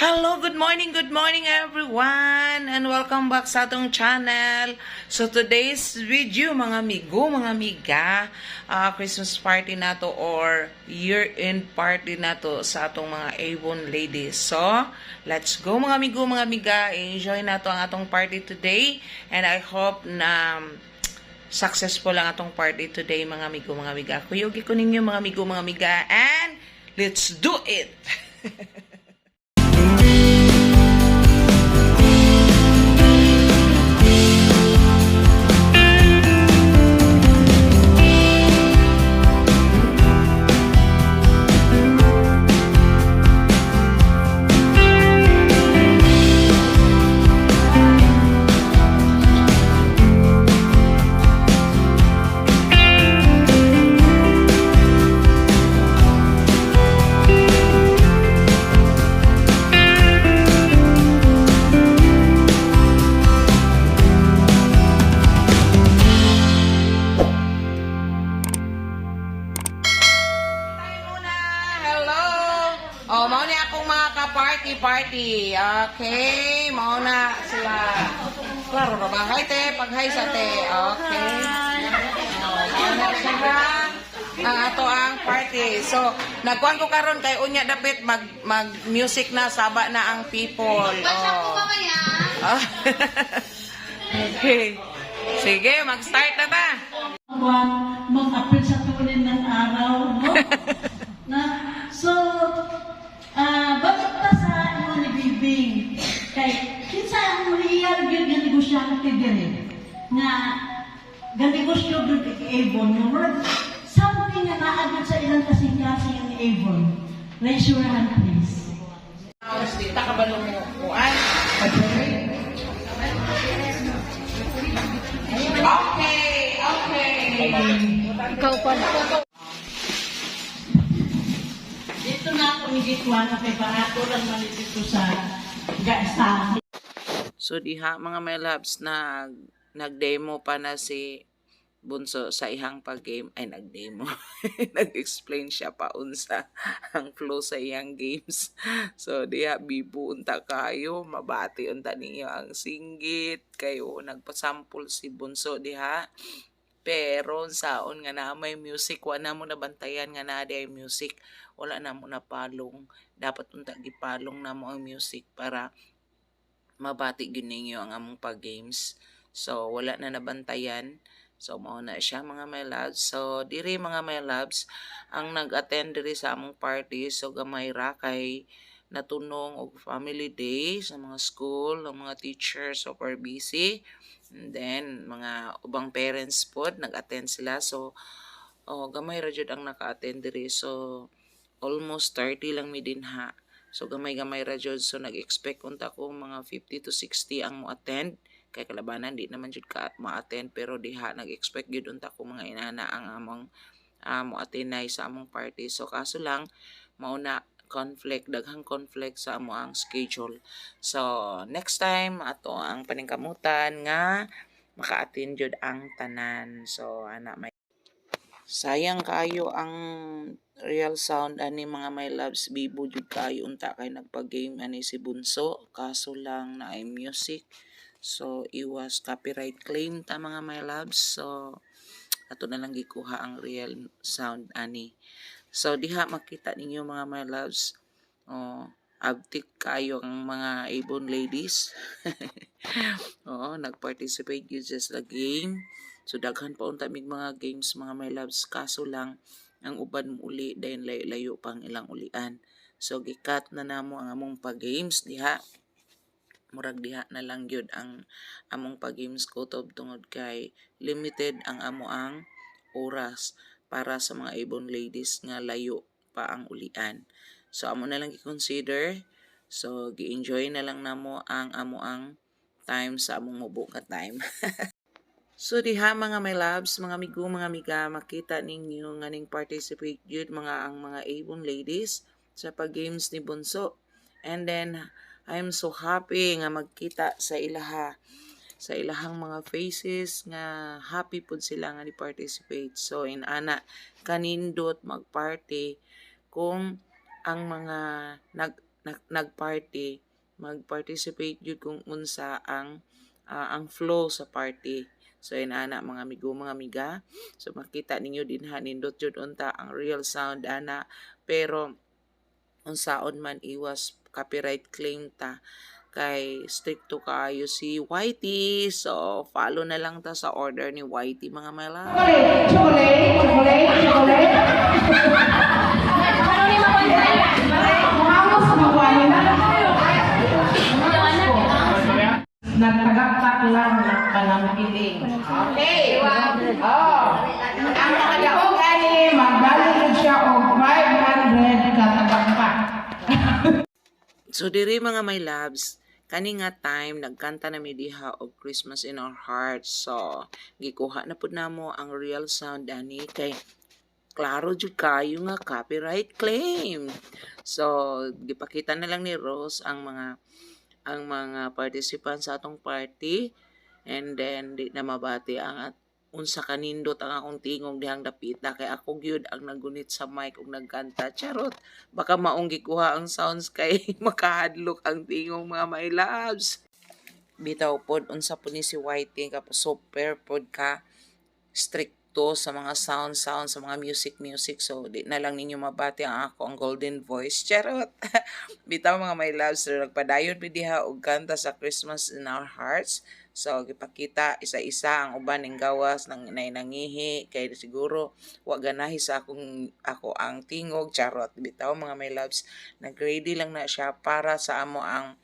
Hello, good morning, good morning everyone, and welcome back sa atong channel. So today's video, mga amigo, mga amiga, ah, Christmas party na to or year-end party na to sa atong mga Avon ladies. So, let's go mga amigo, mga amiga, enjoy na to ang atong party today, and I hope na successful ang atong party today, mga amigo, mga amiga. Kuyugi ko ninyo, mga amigo, mga amiga, and let's do it! ka-party-party. Okay, mao na sila. Klaro ra ba? Hi, te. Pag-hi sa te. Okay. Oh, mao na sila. Ang ato ang party. So, nagkuhan ko karon kay unya dapit mag mag music na saba na ang people. Oh. Ah. okay. Sige, mag-start na ta. buwan mag-apil sa tuloy ng araw, no? negosyante dire? Nga, nga negosyo gyud kay Avon, nga murag, something nga naagad sa ilang kasing-kasing ang Avon. Raise your hand, please. Honestly, takabalo mo kuan. Okay, okay. Ikaw pa na. Dito na ako ni Gitwan, kay barato lang man dito sa Gaasang. So diha mga my loves nag nag-demo pa na si Bunso sa ihang pag-game ay nag-demo. Nag-explain siya pa unsa ang flow sa iyang games. So diha bibo unta kayo, mabati unta ninyo ang singgit kayo nagpasample si Bunso diha. Pero saon nga na may music wa na mo nabantayan nga na ay music wala na mo na palong dapat unta gipalong na mo ang music para mabati gyud ninyo ang among pag-games. So, wala na nabantayan. So, mao na siya mga my loves. So, diri mga my loves, ang nag-attend diri sa among party. So, gamay ra kay natunong og family day sa mga school, ang mga teachers super busy. And then, mga ubang parents pod nag-attend sila. So, oh, gamay ra jud ang naka-attend diri. So, almost 30 lang mi din ha. So gamay-gamay ra jud so nag-expect unta ko mga 50 to 60 ang mo-attend kay kalabanan di naman jud ka ma-attend pero diha nag-expect gyud unta ko mga inana ang among uh, mo-attend sa among party. So kaso lang mao na conflict daghang conflict sa amo ang schedule. So next time ato ang paningkamutan nga maka-attend jud ang tanan. So ana may sayang kayo ang real sound ani mga my loves bibo jud kayo. Unta kay nagpa-game ani si Bunso. Kaso lang na ay music. So iwas copyright claim ta mga my loves. So ato na lang gikuha ang real sound ani. So diha makita ninyo mga my loves. Oh abtik kayo ang mga Avon ladies. Oo, nag-participate yun sa sa game. So, daghan pa unta mig mga games, mga my loves. Kaso lang, ang uban mo uli, dahil layo-layo pang ilang ulian. So, gikat na namo ang among pag-games diha. Murag diha na lang yun ang among pag-games ko tob tungod kay limited ang amo ang oras para sa mga ibon ladies nga layo pa ang ulian. So, amo na lang i-consider. So, gi-enjoy na lang namo ang amo ang time sa among mubo ka time. so diha mga my loves, mga amigo, mga amiga, makita ninyo nga ning participate yun mga ang mga Avon ladies sa pag-games ni Bunso. And then I'm so happy nga magkita sa ilaha sa ilahang mga faces nga happy pud sila nga ni participate. So in ana kanindot magparty kung ang mga nag nag, nagparty mag-participate jud kung unsa ang ah, ang flow sa party so inana mga amigo mga amiga so makita ninyo din ha nindot jud unta ang real sound ana. Pero unsaon man iwas copyright claim ta. Kay stricto kaayo si Whitey so follow na lang ta sa order ni Whitey mga mala. Chocolate, chocolate, chocolate, chocolate. Umamos na wala na. Nagtagaktak lang ng panangkiling. Okay. Oh. Ang nakadaog ay magdalagod siya og 500 katagaktak. So diri mga my loves, kani nga time nagkanta na mi diha og Christmas in our hearts. So gikuha na pud namo ang real sound ani kay klaro jud kayo nga copyright claim. So gipakita na lang ni Rose ang mga ang mga participants sa atong party and then di na mabati ang at unsa kanindot ang akong tingog dihang dapita. Kay ako gyud ang nagunit sa mic ug nagkanta charot! Baka maong gikuha ang sounds kay makahadlok ang tingong mga my loves. Bitaw pod unsa po ni si Whiting kapag super pod ka stricto sa mga sound sound sa mga music music. So di na lang ninyo mabati ang ako ang golden voice. Charot! Bitaw mga my loves so nagpadayon mi diha og kanta sa Christmas in our hearts. So gipakita isa-isa ang uban ning gawas nang nay nangihi kay siguro wa ganahi sa akong ako ang tingog. Charot! Bitaw mga my loves nag-ready lang na siya para sa amo ang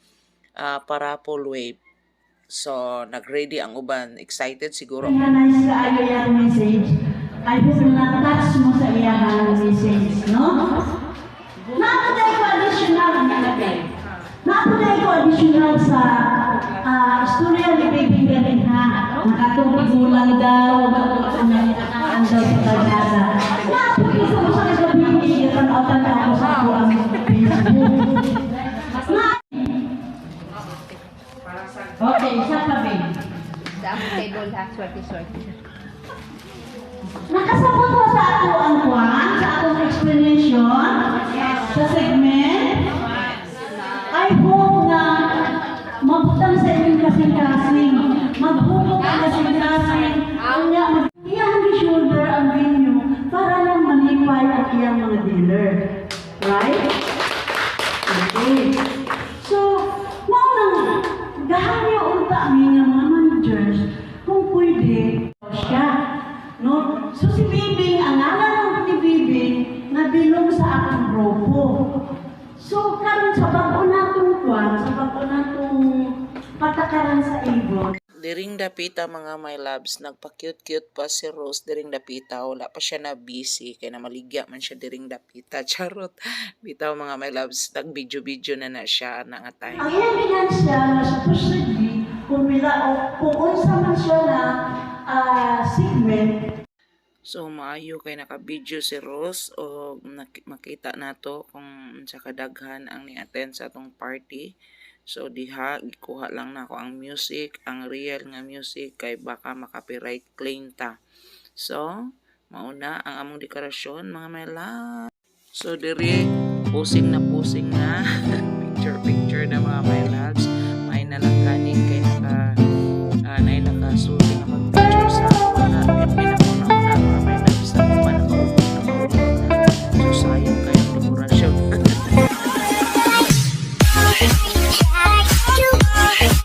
ah, parapol wave so nag-ready ang uban excited siguro Nga nice sa ayo yung message. I hope na touch mo sa iyang message, no? Napunay ko additional Napunay ko additional sa ah, istorya ni Baby Galing ha. Nakatubig ulang daw. Ang daw sa kalsada. Napunay ko sa kagabi. Ikan-outan ako sa ako ang Facebook. Na- Okay, isa pa, babe. Sa ha, swerte-swerte. Nakasabot mo sa ako ang kwan, sa akong explanation, sa segment. I hope na mabutang sa inyong kasing-kasing, maghubog ang kasing-kasing, kanya mag- iyang shoulder ang venue para lang manipay ang iyang mga dealer. Right? Patakaran sa Avon, Diring dapita mga my loves, nagpa-cute-cute pa si Rose diring dapita. Wala pa siya na busy, kaya na maligya man siya diring dapita. Charot. Bitaw mga my loves, nag-video-video na na siya na nga time. ang iyang ginansya na supposedly, kung mila o kung unsa man siya na ah, segment, So maayo kay naka-video si Rose o makita nato kung sa kadaghan ang ni-attend sa atong party. So diha gikuha lang nako ang music, ang real nga music kay baka makapiright claim ta. So mauna ang among dekorasyon mga my love. So diri pusing na pusing na picture picture na mga my loves.